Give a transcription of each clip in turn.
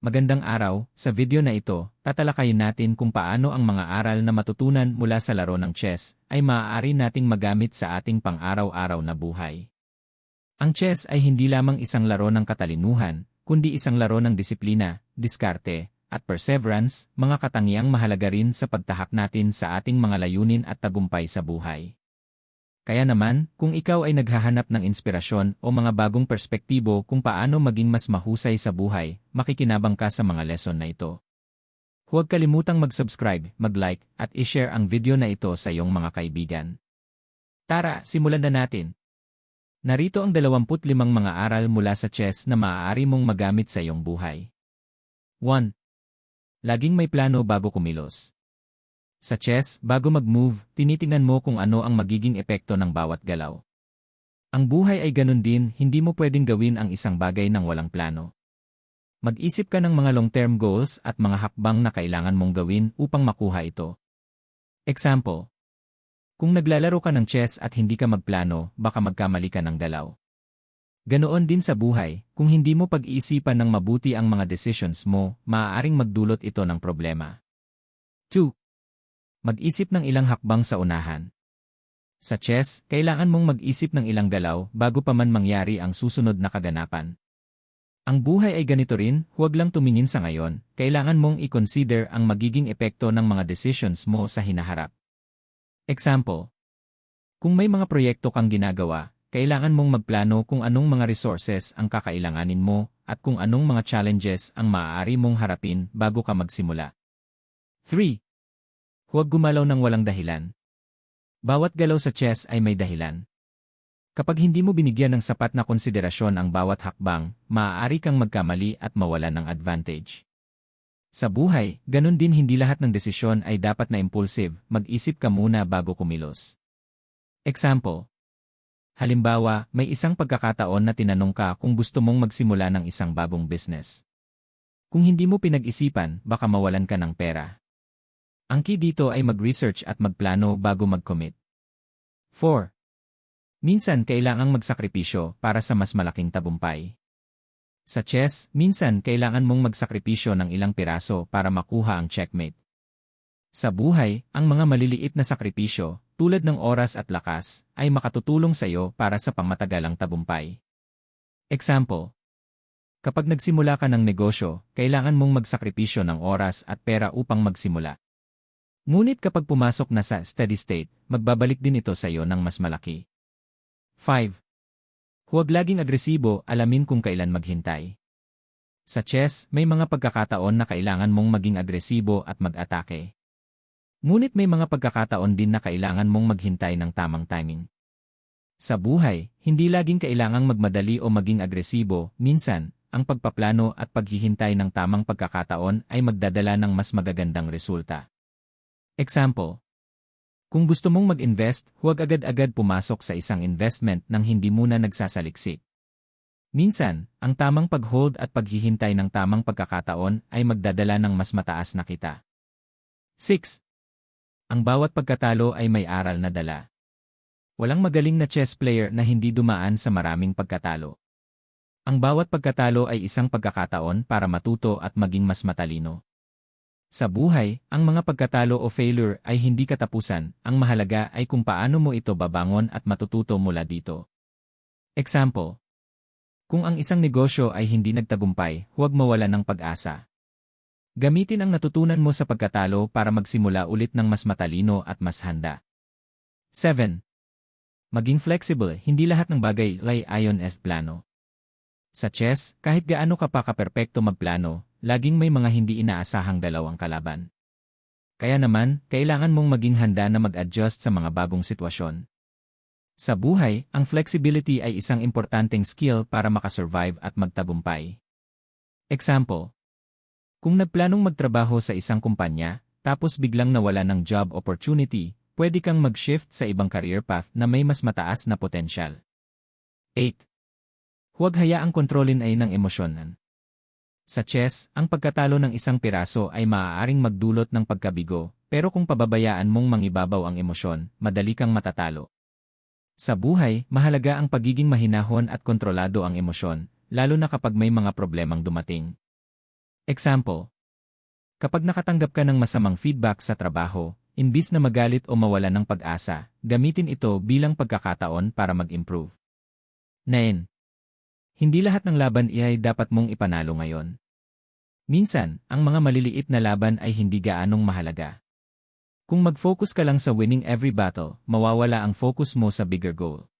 Magandang araw, sa video na ito, tatalakayin natin kung paano ang mga aral na matutunan mula sa laro ng chess ay maaari nating magamit sa ating pang-araw-araw na buhay. Ang chess ay hindi lamang isang laro ng katalinuhan, kundi isang laro ng disiplina, diskarte, at perseverance, mga katangiang mahalaga rin sa pagtahak natin sa ating mga layunin at tagumpay sa buhay. Kaya naman, kung ikaw ay naghahanap ng inspirasyon o mga bagong perspektibo kung paano maging mas mahusay sa buhay, makikinabang ka sa mga lesson na ito. Huwag kalimutang mag-subscribe, mag-like, at i-share ang video na ito sa iyong mga kaibigan. Tara, simulan na natin. Narito ang 25 mga aral mula sa chess na maaari mong magamit sa iyong buhay. 1. Laging may plano bago kumilos. Sa chess, bago mag-move, tinitingnan mo kung ano ang magiging epekto ng bawat galaw. Ang buhay ay ganun din, hindi mo pwedeng gawin ang isang bagay ng walang plano. Mag-isip ka ng mga long-term goals at mga hakbang na kailangan mong gawin upang makuha ito. Example. Kung naglalaro ka ng chess at hindi ka magplano, baka magkamali ka ng galaw. Ganoon din sa buhay, kung hindi mo pag-iisipan ng mabuti ang mga decisions mo, maaaring magdulot ito ng problema. 2. Mag-isip ng ilang hakbang sa unahan. Sa chess, kailangan mong mag-isip ng ilang galaw bago pa man mangyari ang susunod na kaganapan. Ang buhay ay ganito rin, huwag lang tumingin sa ngayon, kailangan mong i-consider ang magiging epekto ng mga decisions mo sa hinaharap. Example. Kung may mga proyekto kang ginagawa, kailangan mong magplano kung anong mga resources ang kakailanganin mo at kung anong mga challenges ang maaari mong harapin bago ka magsimula. 3. Huwag gumalaw ng walang dahilan. Bawat galaw sa chess ay may dahilan. Kapag hindi mo binigyan ng sapat na konsiderasyon ang bawat hakbang, maaari kang magkamali at mawala ng advantage. Sa buhay, ganun din hindi lahat ng desisyon ay dapat na impulsive, mag-isip ka muna bago kumilos. Example. Halimbawa, may isang pagkakataon na tinanong ka kung gusto mong magsimula ng isang bagong business. Kung hindi mo pinag-isipan, baka mawalan ka ng pera. Ang key dito ay mag-research at magplano bago mag-commit. 4. Minsan kailangang magsakripisyo para sa mas malaking tabumpay. Sa chess, minsan kailangan mong magsakripisyo ng ilang piraso para makuha ang checkmate. Sa buhay, ang mga maliliit na sakripisyo, tulad ng oras at lakas, ay makatutulong sa iyo para sa pangmatagalang tabumpay. Example. Kapag nagsimula ka ng negosyo, kailangan mong magsakripisyo ng oras at pera upang magsimula. Ngunit kapag pumasok na sa steady state, magbabalik din ito sa iyo ng mas malaki. 5. Huwag laging agresibo, alamin kung kailan maghintay. Sa chess, may mga pagkakataon na kailangan mong maging agresibo at mag-atake. Ngunit may mga pagkakataon din na kailangan mong maghintay ng tamang timing. Sa buhay, hindi laging kailangang magmadali o maging agresibo, minsan, ang pagpaplano at paghihintay ng tamang pagkakataon ay magdadala ng mas magagandang resulta. Example. Kung gusto mong mag-invest, huwag agad-agad pumasok sa isang investment nang hindi muna nagsasaliksik. Minsan, ang tamang pag-hold at paghihintay ng tamang pagkakataon ay magdadala ng mas mataas na kita. 6. Ang bawat pagkatalo ay may aral na dala. Walang magaling na chess player na hindi dumaan sa maraming pagkatalo. Ang bawat pagkatalo ay isang pagkakataon para matuto at maging mas matalino. Sa buhay, ang mga pagkatalo o failure ay hindi katapusan, ang mahalaga ay kung paano mo ito babangon at matututo mula dito. Example. Kung ang isang negosyo ay hindi nagtagumpay, huwag mawala ng pag-asa. Gamitin ang natutunan mo sa pagkatalo para magsimula ulit ng mas matalino at mas handa. 7. Maging flexible, hindi lahat ng bagay ay ayon as plano. Sa chess, kahit gaano ka pa kaperpekto magplano, laging may mga hindi inaasahang dalawang kalaban. Kaya naman, kailangan mong maging handa na mag-adjust sa mga bagong sitwasyon. Sa buhay, ang flexibility ay isang importanteng skill para makasurvive at magtagumpay. Example. Kung nagplanong magtrabaho sa isang kumpanya, tapos biglang nawala ng job opportunity, pwede kang mag-shift sa ibang career path na may mas mataas na potensyal. 8. Huwag hayaang kontrolin ay ng emosyonan. Sa chess, ang pagkatalo ng isang piraso ay maaaring magdulot ng pagkabigo, pero kung pababayaan mong mangibabaw ang emosyon, madali kang matatalo. Sa buhay, mahalaga ang pagiging mahinahon at kontrolado ang emosyon, lalo na kapag may mga problemang dumating. Example. Kapag nakatanggap ka ng masamang feedback sa trabaho, imbis na magalit o mawala ng pag-asa, gamitin ito bilang pagkakataon para mag-improve. 9. Hindi lahat ng laban ay dapat mong ipanalo ngayon. Minsan, ang mga maliliit na laban ay hindi gaanong mahalaga. Kung mag-focus ka lang sa winning every battle, mawawala ang focus mo sa bigger goal.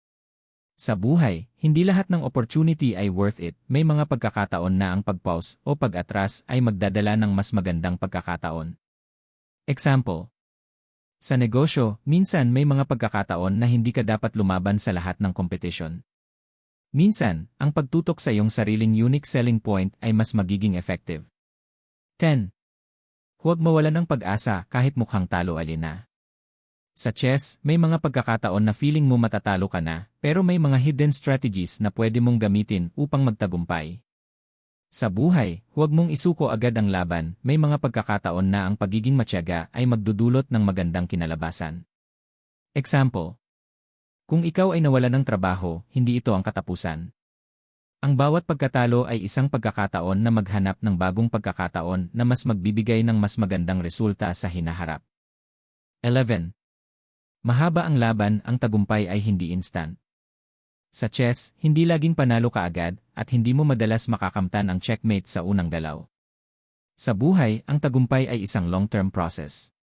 Sa buhay, hindi lahat ng opportunity ay worth it. May mga pagkakataon na ang pag-pause o pag-atras ay magdadala ng mas magandang pagkakataon. Example. Sa negosyo, minsan may mga pagkakataon na hindi ka dapat lumaban sa lahat ng competition. Minsan, ang pagtutok sa iyong sariling unique selling point ay mas magiging effective. 10. Huwag mawala ng pag-asa kahit mukhang talo alina. Sa chess, may mga pagkakataon na feeling mo matatalo ka na, pero may mga hidden strategies na pwede mong gamitin upang magtagumpay. Sa buhay, huwag mong isuko agad ang laban, may mga pagkakataon na ang pagiging matyaga ay magdudulot ng magandang kinalabasan. Example. Kung ikaw ay nawala ng trabaho, hindi ito ang katapusan. Ang bawat pagkatalo ay isang pagkakataon na maghanap ng bagong pagkakataon na mas magbibigay ng mas magandang resulta sa hinaharap. 11. Mahaba ang laban, ang tagumpay ay hindi instant. Sa chess, hindi laging panalo ka agad at hindi mo madalas makakamtan ang checkmate sa unang dalaw. Sa buhay, ang tagumpay ay isang long-term process.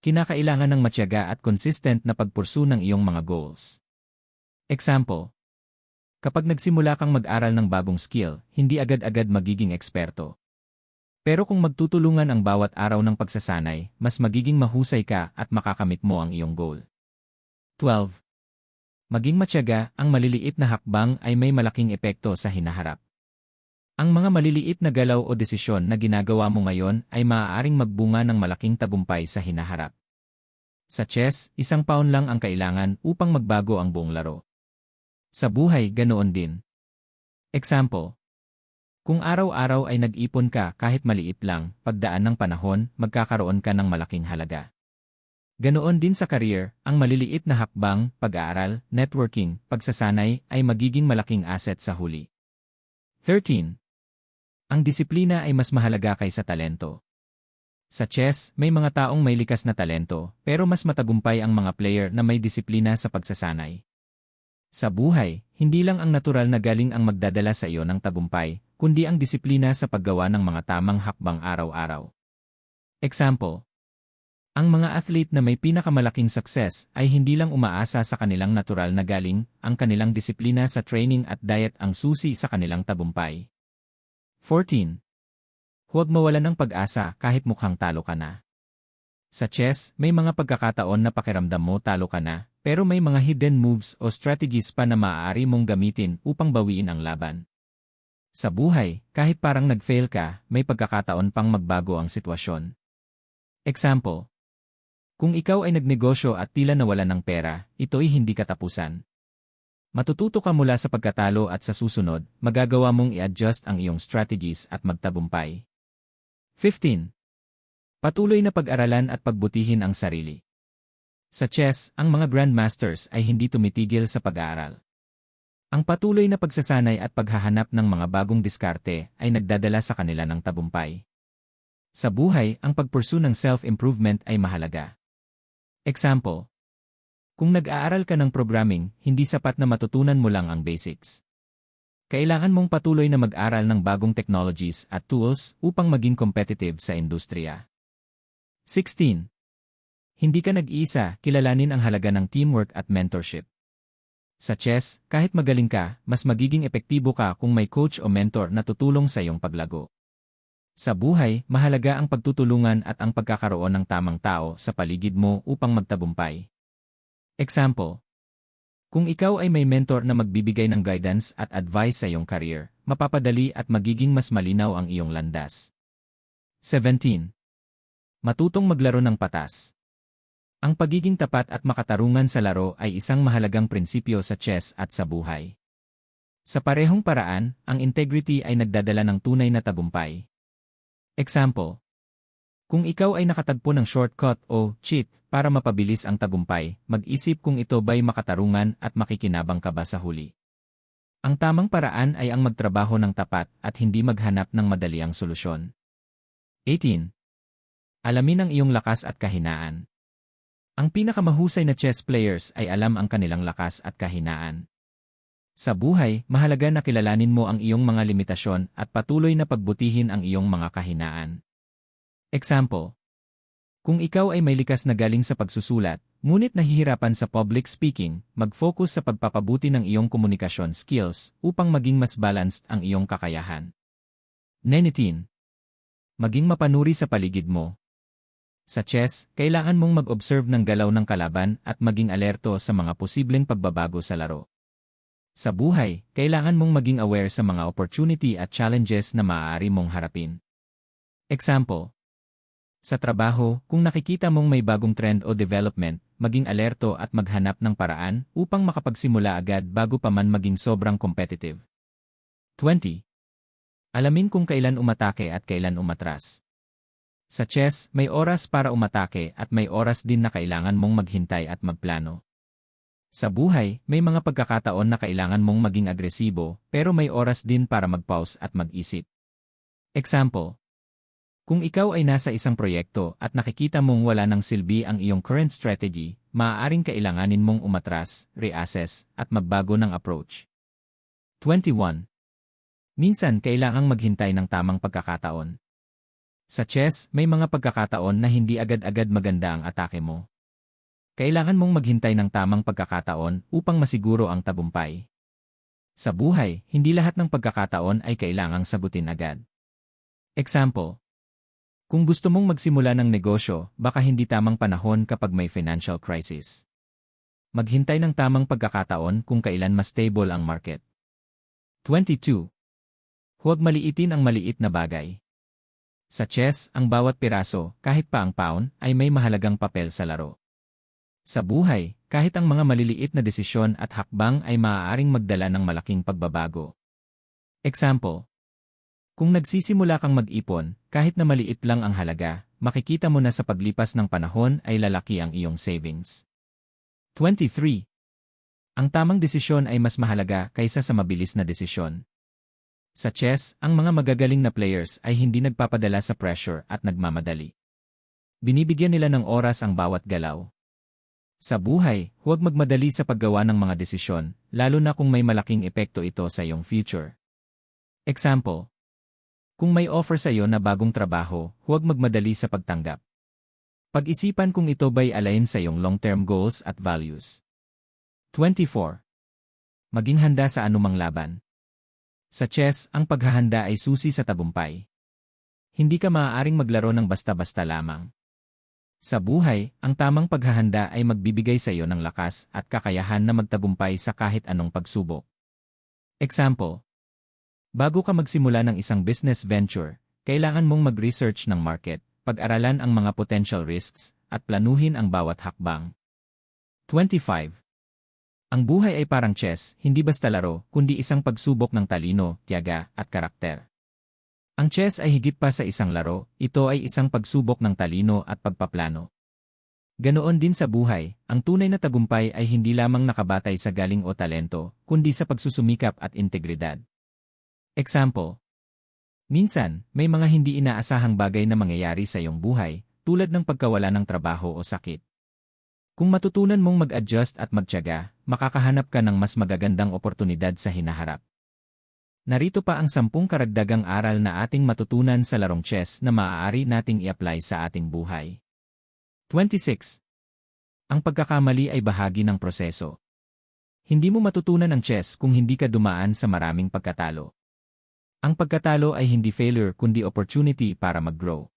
Kinakailangan ng matyaga at consistent na pagpursu ng iyong mga goals. Example, Kapag nagsimula kang mag-aral ng bagong skill, hindi agad-agad magiging eksperto. Pero kung magtutulungan ang bawat araw ng pagsasanay, mas magiging mahusay ka at makakamit mo ang iyong goal. 12. Maging matyaga, ang maliliit na hakbang ay may malaking epekto sa hinaharap. Ang mga maliliit na galaw o desisyon na ginagawa mo ngayon ay maaaring magbunga ng malaking tagumpay sa hinaharap. Sa chess, isang pawn lang ang kailangan upang magbago ang buong laro. Sa buhay, ganoon din. Example. Kung araw-araw ay nag-ipon ka kahit maliit lang, pagdaan ng panahon, magkakaroon ka ng malaking halaga. Ganoon din sa career, ang maliliit na hakbang, pag-aaral, networking, pagsasanay ay magiging malaking asset sa huli. 13. Ang disiplina ay mas mahalaga kaysa talento. Sa chess, may mga taong may likas na talento, pero mas matagumpay ang mga player na may disiplina sa pagsasanay. Sa buhay, hindi lang ang natural na galing ang magdadala sa iyo ng tagumpay, kundi ang disiplina sa paggawa ng mga tamang hakbang araw-araw. Example. Ang mga athlete na may pinakamalaking success ay hindi lang umaasa sa kanilang natural na galing, ang kanilang disiplina sa training at diet ang susi sa kanilang tagumpay. 14. Huwag mawala ng pag-asa kahit mukhang talo ka na. Sa chess, may mga pagkakataon na pakiramdam mo talo ka na, pero may mga hidden moves o strategies pa na maaari mong gamitin upang bawiin ang laban. Sa buhay, kahit parang nag-fail ka, may pagkakataon pang magbago ang sitwasyon. Example. Kung ikaw ay nagnegosyo at tila nawala ng pera, ito'y hindi katapusan. Matututo ka mula sa pagkatalo at sa susunod, magagawa mong i-adjust ang iyong strategies at magtagumpay. 15. Patuloy na pag-aralan at pagbutihin ang sarili. Sa chess, ang mga grandmasters ay hindi tumitigil sa pag-aaral. Ang patuloy na pagsasanay at paghahanap ng mga bagong diskarte ay nagdadala sa kanila ng tabumpay. Sa buhay, ang pagpursu ng self-improvement ay mahalaga. Example. Kung nag-aaral ka ng programming, hindi sapat na matutunan mo lang ang basics. Kailangan mong patuloy na mag-aral ng bagong technologies at tools upang maging competitive sa industriya. 16. Hindi ka nag-iisa, kilalanin ang halaga ng teamwork at mentorship. Sa chess, kahit magaling ka, mas magiging epektibo ka kung may coach o mentor na tutulong sa iyong paglago. Sa buhay, mahalaga ang pagtutulungan at ang pagkakaroon ng tamang tao sa paligid mo upang magtagumpay. Example. Kung ikaw ay may mentor na magbibigay ng guidance at advice sa iyong career, mapapadali at magiging mas malinaw ang iyong landas. 17. Matutong maglaro ng patas. Ang pagiging tapat at makatarungan sa laro ay isang mahalagang prinsipyo sa chess at sa buhay. Sa parehong paraan, ang integrity ay nagdadala ng tunay na tagumpay. Example. Kung ikaw ay nakatagpo ng shortcut o cheat para mapabilis ang tagumpay, mag-isip kung ito ba'y makatarungan at makikinabang ka ba sa huli. Ang tamang paraan ay ang magtrabaho ng tapat at hindi maghanap ng madaliang solusyon. 18. Alamin ang iyong lakas at kahinaan. Ang pinakamahusay na chess players ay alam ang kanilang lakas at kahinaan. Sa buhay, mahalaga na kilalanin mo ang iyong mga limitasyon at patuloy na pagbutihin ang iyong mga kahinaan. Example. Kung ikaw ay may likas na galing sa pagsusulat, ngunit nahihirapan sa public speaking, mag-focus sa pagpapabuti ng iyong komunikasyon skills upang maging mas balanced ang iyong kakayahan. 19. Maging mapanuri sa paligid mo. Sa chess, kailangan mong mag-observe ng galaw ng kalaban at maging alerto sa mga posibleng pagbabago sa laro. Sa buhay, kailangan mong maging aware sa mga opportunity at challenges na maaari mong harapin. Example. Sa trabaho, kung nakikita mong may bagong trend o development, maging alerto at maghanap ng paraan upang makapagsimula agad bago pa man maging sobrang competitive. 20. Alamin kung kailan umatake at kailan umatras. Sa chess, may oras para umatake at may oras din na kailangan mong maghintay at magplano. Sa buhay, may mga pagkakataon na kailangan mong maging agresibo, pero may oras din para mag-pause at mag-isip. Example. Kung ikaw ay nasa isang proyekto at nakikita mong wala ng silbi ang iyong current strategy, maaaring kailanganin mong umatras, reassess, at magbago ng approach. 21. Minsan kailangang maghintay ng tamang pagkakataon. Sa chess, may mga pagkakataon na hindi agad-agad maganda ang atake mo. Kailangan mong maghintay ng tamang pagkakataon upang masiguro ang tagumpay. Sa buhay, hindi lahat ng pagkakataon ay kailangang sagutin agad. Example. Kung gusto mong magsimula ng negosyo, baka hindi tamang panahon kapag may financial crisis. Maghintay ng tamang pagkakataon kung kailan mas stable ang market. 22. Huwag maliitin ang maliit na bagay. Sa chess, ang bawat piraso, kahit pa ang pawn, ay may mahalagang papel sa laro. Sa buhay, kahit ang mga maliliit na desisyon at hakbang ay maaaring magdala ng malaking pagbabago. Example. Kung nagsisimula kang mag-ipon, kahit na maliit lang ang halaga, makikita mo na sa paglipas ng panahon ay lalaki ang iyong savings. 23. Ang tamang desisyon ay mas mahalaga kaysa sa mabilis na desisyon. Sa chess, ang mga magagaling na players ay hindi nagpapadala sa pressure at nagmamadali. Binibigyan nila ng oras ang bawat galaw. Sa buhay, huwag magmadali sa paggawa ng mga desisyon, lalo na kung may malaking epekto ito sa iyong future. Example. Kung may offer sa iyo na bagong trabaho, huwag magmadali sa pagtanggap. Pag-isipan kung ito ba'y align sa iyong long-term goals at values. 24. Maging handa sa anumang laban. Sa chess, ang paghahanda ay susi sa tagumpay. Hindi ka maaaring maglaro ng basta-basta lamang. Sa buhay, ang tamang paghahanda ay magbibigay sa iyo ng lakas at kakayahan na magtagumpay sa kahit anong pagsubok. Example. Bago ka magsimula ng isang business venture, kailangan mong mag-research ng market, pag-aralan ang mga potential risks, at planuhin ang bawat hakbang. 25. Ang buhay ay parang chess, hindi basta laro, kundi isang pagsubok ng talino, tiyaga, at karakter. Ang chess ay higit pa sa isang laro, ito ay isang pagsubok ng talino at pagpaplano. Ganoon din sa buhay, ang tunay na tagumpay ay hindi lamang nakabatay sa galing o talento, kundi sa pagsusumikap at integridad. Example. Minsan, may mga hindi inaasahang bagay na mangyayari sa iyong buhay, tulad ng pagkawala ng trabaho o sakit. Kung matutunan mong mag-adjust at magtyaga, makakahanap ka ng mas magagandang oportunidad sa hinaharap. Narito pa ang sampung karagdagang aral na ating matutunan sa larong chess na maaari nating i-apply sa ating buhay. 26. Ang pagkakamali ay bahagi ng proseso. Hindi mo matutunan ang chess kung hindi ka dumaan sa maraming pagkatalo. Ang pagkatalo ay hindi failure kundi opportunity para mag-grow.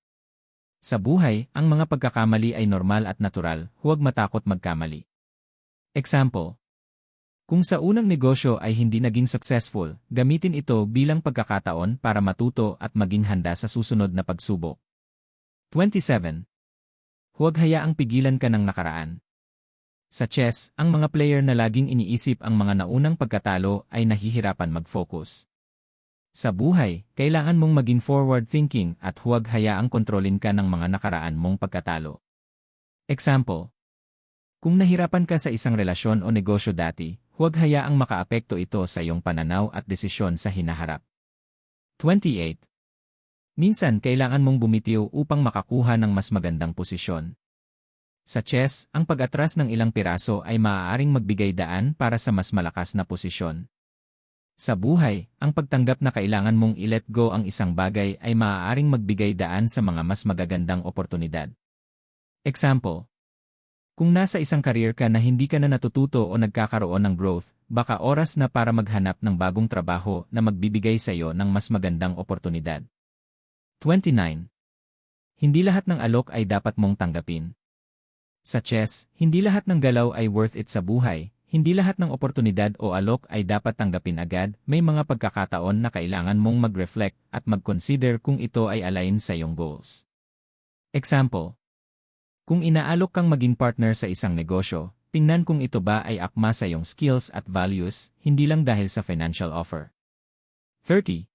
Sa buhay, ang mga pagkakamali ay normal at natural, huwag matakot magkamali. Example. Kung sa unang negosyo ay hindi naging successful, gamitin ito bilang pagkakataon para matuto at maging handa sa susunod na pagsubok. 27. Huwag hayaang pigilan ka ng nakaraan. Sa chess, ang mga player na laging iniisip ang mga naunang pagkatalo ay nahihirapan mag-focus. Sa buhay, kailangan mong maging forward-thinking at huwag hayaang kontrolin ka ng mga nakaraan mong pagkatalo. Example. Kung nahirapan ka sa isang relasyon o negosyo dati, huwag hayaang makaapekto ito sa iyong pananaw at desisyon sa hinaharap. 28. Minsan kailangan mong bumitiw upang makakuha ng mas magandang posisyon. Sa chess, ang pag-atras ng ilang piraso ay maaaring magbigay daan para sa mas malakas na posisyon. Sa buhay, ang pagtanggap na kailangan mong i-let go ang isang bagay ay maaaring magbigay daan sa mga mas magagandang oportunidad. Example. Kung nasa isang career ka na hindi ka na natututo o nagkakaroon ng growth, baka oras na para maghanap ng bagong trabaho na magbibigay sa iyo ng mas magandang oportunidad. 29. Hindi lahat ng alok ay dapat mong tanggapin. Sa chess, hindi lahat ng galaw ay worth it sa buhay, hindi lahat ng oportunidad o alok ay dapat tanggapin agad, may mga pagkakataon na kailangan mong mag-reflect at mag-consider kung ito ay align sa iyong goals. Example. Kung inaalok kang maging partner sa isang negosyo, tingnan kung ito ba ay akma sa iyong skills at values, hindi lang dahil sa financial offer. 30.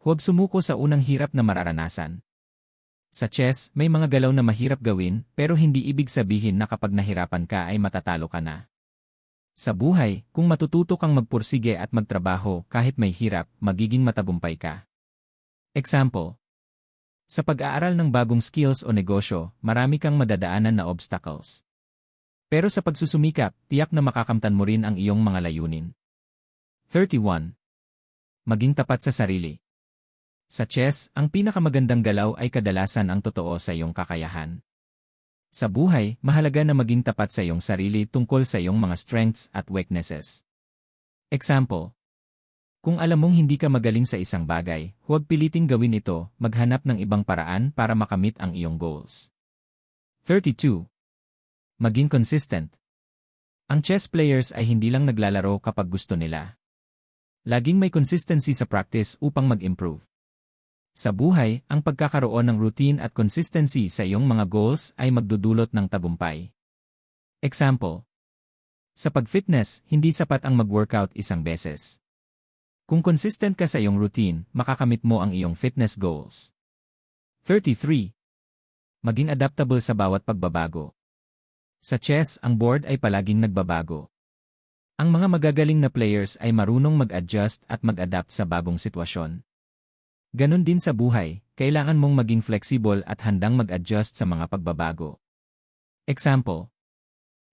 Huwag sumuko sa unang hirap na mararanasan. Sa chess, may mga galaw na mahirap gawin pero hindi ibig sabihin na kapag nahirapan ka ay matatalo ka na. Sa buhay, kung matututo kang magpursige at magtrabaho kahit may hirap, magiging matagumpay ka. Example. Sa pag-aaral ng bagong skills o negosyo, marami kang madadaanan na obstacles. Pero sa pagsusumikap, tiyak na makakamtan mo rin ang iyong mga layunin. 31. Maging tapat sa sarili. Sa chess, ang pinakamagandang galaw ay kadalasan ang totoo sa iyong kakayahan. Sa buhay, mahalaga na maging tapat sa iyong sarili tungkol sa iyong mga strengths at weaknesses. Example. Kung alam mong hindi ka magaling sa isang bagay, huwag piliting gawin ito, maghanap ng ibang paraan para makamit ang iyong goals. 32. Maging consistent. Ang chess players ay hindi lang naglalaro kapag gusto nila. Laging may consistency sa practice upang mag-improve. Sa buhay, ang pagkakaroon ng routine at consistency sa iyong mga goals ay magdudulot ng tagumpay. Example. Sa pag-fitness, hindi sapat ang mag-workout isang beses. Kung consistent ka sa iyong routine, makakamit mo ang iyong fitness goals. 33. Maging adaptable sa bawat pagbabago. Sa chess, ang board ay palaging nagbabago. Ang mga magagaling na players ay marunong mag-adjust at mag-adapt sa bagong sitwasyon. Ganon din sa buhay, kailangan mong maging flexible at handang mag-adjust sa mga pagbabago. Example.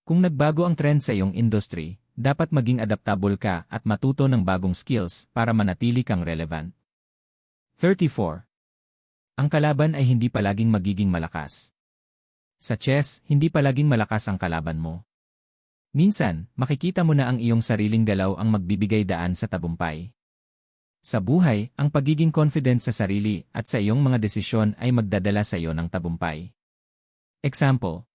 Kung nagbago ang trend sa iyong industry, dapat maging adaptable ka at matuto ng bagong skills para manatili kang relevant. 34. Ang kalaban ay hindi palaging magiging malakas. Sa chess, hindi palaging malakas ang kalaban mo. Minsan, makikita mo na ang iyong sariling galaw ang magbibigay daan sa tabumpay. Sa buhay, ang pagiging confident sa sarili at sa iyong mga desisyon ay magdadala sa iyo ng tabumpay. Example.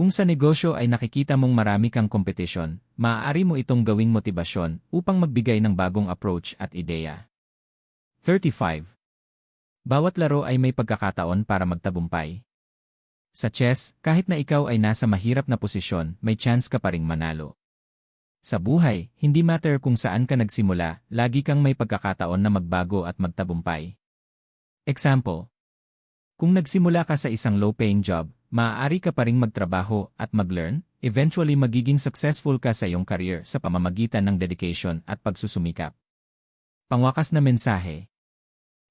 Kung sa negosyo ay nakikita mong marami kang kompetisyon, maaari mo itong gawing motibasyon upang magbigay ng bagong approach at ideya. 35. Bawat laro ay may pagkakataon para magtabumpay. Sa chess, kahit na ikaw ay nasa mahirap na posisyon, may chance ka pa ring manalo. Sa buhay, hindi matter kung saan ka nagsimula, lagi kang may pagkakataon na magbago at magtabumpay. Example. Kung nagsimula ka sa isang low-paying job, maaari ka pa ring magtrabaho at mag-learn, eventually magiging successful ka sa iyong career sa pamamagitan ng dedication at pagsusumikap. Pangwakas na mensahe.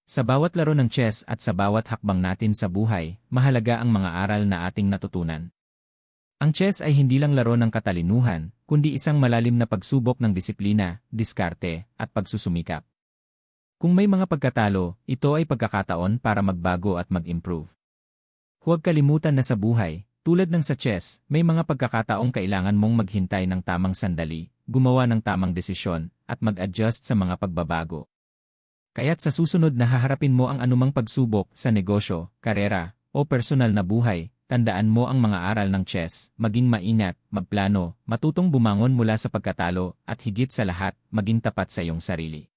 Sa bawat laro ng chess at sa bawat hakbang natin sa buhay, mahalaga ang mga aral na ating natutunan. Ang chess ay hindi lang laro ng katalinuhan, kundi isang malalim na pagsubok ng disiplina, diskarte, at pagsusumikap. Kung may mga pagkatalo, ito ay pagkakataon para magbago at mag-improve. Huwag kalimutan na sa buhay, tulad ng sa chess, may mga pagkakataong kailangan mong maghintay ng tamang sandali, gumawa ng tamang desisyon, at mag-adjust sa mga pagbabago. Kaya't sa susunod na haharapin mo ang anumang pagsubok sa negosyo, karera, o personal na buhay, Tandaan mo ang mga aral ng chess, maging maingat, magplano, matutong bumangon mula sa pagkatalo, at higit sa lahat, maging tapat sa iyong sarili.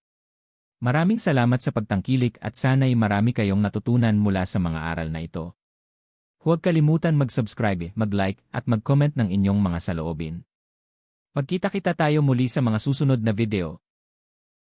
Maraming salamat sa pagtangkilik at sana'y marami kayong natutunan mula sa mga aral na ito. Huwag kalimutan mag-subscribe, mag-like, at mag-comment ng inyong mga saloobin. Magkita-kita tayo muli sa mga susunod na video.